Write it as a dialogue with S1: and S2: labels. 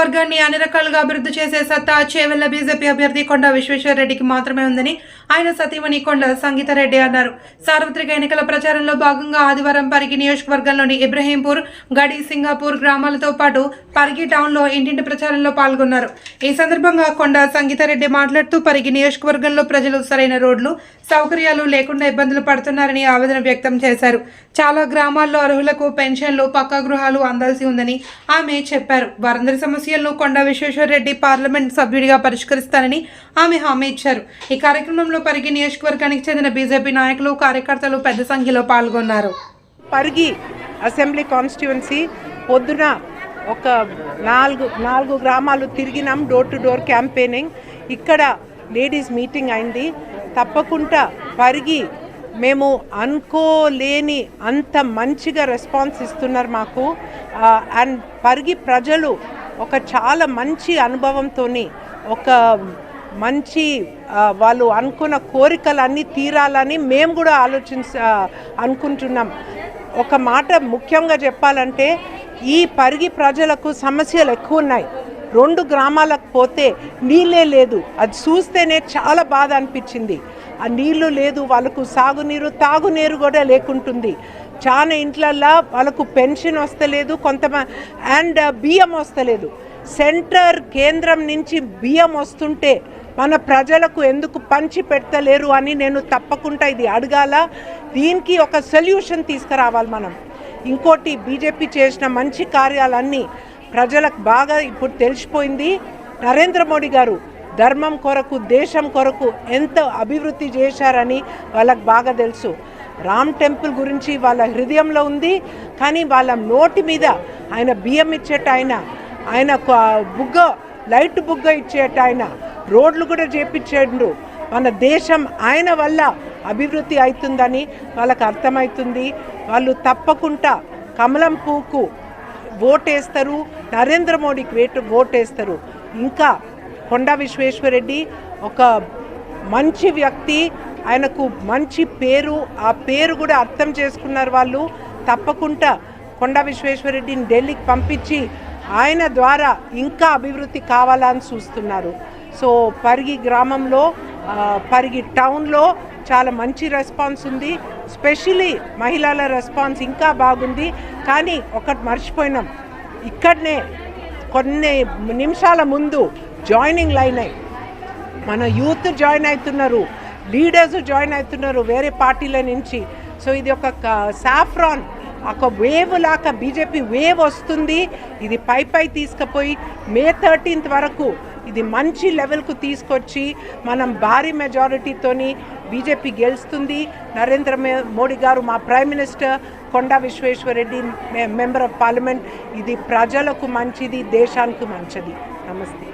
S1: నియోజకవర్గాన్ని అన్ని రకాలుగా అభివృద్ధి చేసే సత్తా చేవెళ్ళ బీజేపీ అభ్యర్థి కొండ విశ్వేశ్వరరెడ్డికి మాత్రమే ఉందని ఆయన సతీమణి కొండ సంగీతారెడ్డి అన్నారు. సార్వత్రిక ఎన్నికల ప్రచారంలో భాగంగా ఆదివారం పరిగి నియోజకవర్గంలోని ఇబ్రహీంపూర్ గడి సింగాపూర్ గ్రామాలతో పాటు పరిగి టౌన్లో ఇంటింటి ప్రచారంలో పాల్గొన్నారు. ఈ సందర్భంగా కొండ సంగీతారెడ్డి మాట్లాడుతూ పరిగి నియోజకవర్గంలో ప్రజలు సరైన రోడ్లు సౌకర్యాలు లేకుండా ఇబ్బందులు పడుతున్నారని ఆవేదన వ్యక్తం చేశారు. చాలా గ్రామాల్లో అర్హులకు పెన్షన్లు పక్కా గృహాలు అందాల్సి ఉందని ఆమె చెప్పారు. వారందరి సమస్య సమస్యలను కొండ విశ్వేశ్వరరెడ్డి పార్లమెంట్ సభ్యుడిగా పరిష్కరిస్తానని ఆమె హామీ ఇచ్చారు. ఈ కార్యక్రమంలో పరిగి నియోజకవర్గానికి చెందిన బీజేపీ నాయకులు కార్యకర్తలు పెద్ద సంఖ్యలో పాల్గొన్నారు.
S2: పరిగి అసెంబ్లీ కాన్స్టిట్యువెన్సీ పొద్దున ఒక నాలుగు నాలుగు గ్రామాలు తిరిగినాం డోర్ టు డోర్ క్యాంపెయినింగ్ ఇక్కడ లేడీస్ మీటింగ్ అయింది. తప్పకుండా పరిగి మేము అనుకోలేని అంత మంచిగా రెస్పాన్స్ ఇస్తున్నారు మాకు. అండ్ పరిగి ప్రజలు ఒక చాలా మంచి అనుభవంతో ఒక మంచి వాళ్ళు అనుకున్న కోరికలన్నీ తీరాలని మేము కూడా ఆలోచించ అనుకుంటున్నాం. ఒక మాట ముఖ్యంగా చెప్పాలంటే ఈ పరిగి ప్రజలకు సమస్యలు ఎక్కువ ఉన్నాయి. రెండు గ్రామాలకు పోతే నీళ్ళే లేదు. అది చూస్తేనే చాలా బాధ అనిపించింది. ఆ నీళ్ళు లేదు వాళ్ళకు సాగునీరు తాగునీరు కూడా లేకుంటుంది. చాలా ఇంట్లల్లో వాళ్ళకు పెన్షన్ వస్తలేదు కొంతమంది అండ్ బియ్యం వస్తలేదు. సెంటర్ కేంద్రం నుంచి బియ్యం వస్తుంటే మన ప్రజలకు ఎందుకు పంచి పెడతలేరు అని నేను తప్పకుండా ఇది అడగాల. దీనికి ఒక సొల్యూషన్ తీసుకురావాలి మనం. ఇంకోటి బీజేపీ చేసిన మంచి కార్యాలన్నీ ప్రజలకు బాగా ఇప్పుడు తెలిసిపోయింది. నరేంద్ర మోడీ గారు ధర్మం కొరకు దేశం కొరకు ఎంత అభివృద్ధి చేశారని వాళ్ళకు బాగా తెలుసు. రామ్ టెంపుల్ గురించి వాళ్ళ హృదయంలో ఉంది కానీ వాళ్ళ నోటి మీద ఆయన బియ్యం ఇచ్చేట ఆయన ఆయన బుగ్గ లైట్ బుగ్గ ఇచ్చేట ఆయన రోడ్లు కూడా చేపించాడు. మన దేశం ఆయన వల్ల అభివృద్ధి అవుతుందని వాళ్ళకు అర్థమవుతుంది వాళ్ళు తప్పకుండా కమలం పూకు ఓటేస్తారు నరేంద్ర మోడీకి వేటు ఓటేస్తారు. ఇంకా కొండా విశ్వేశ్వరరెడ్డి ఒక మంచి వ్యక్తి ఆయనకు మంచి పేరు ఆ పేరు కూడా అర్థం చేసుకున్నారు వాళ్ళు. తప్పకుండా కొండా విశ్వేశ్వరరెడ్డిని ఢిల్లీకి పంపించి ఆయన ద్వారా ఇంకా అభివృద్ధి కావాలని చూస్తున్నారు. సో పరిగి గ్రామంలో పరిగి టౌన్లో చాలా మంచి రెస్పాన్స్ ఉంది. స్పెషలీ మహిళల రెస్పాన్స్ ఇంకా బాగుంది. కానీ ఒకటి మర్చిపోయినాం. ఇక్కడనే కొన్ని నిమిషాల ముందు జాయినింగ్ లైన్ అయి మన యూత్ జాయిన్ అవుతున్నారు. లీడర్స్ జాయిన్ అవుతున్నారు వేరే పార్టీల నుంచి. సో ఇది ఒక సాఫ్రాన్ ఒక వేవ్ లాగా బీజేపీ వేవ్ వస్తుంది. ఇది పై పై తీసుకుపోయి మే థర్టీన్త్ వరకు ఇది మంచి లెవెల్కు తీసుకొచ్చి మనం భారీ మెజారిటీతోని బీజేపీ గెలుస్తుంది. నరేంద్ర మోడీ గారు మా prime minister Konda Vishweshwar Reddy member of parliament ఇది ప్రజలకు మంచిది దేశానికి మంచిది. నమస్తే.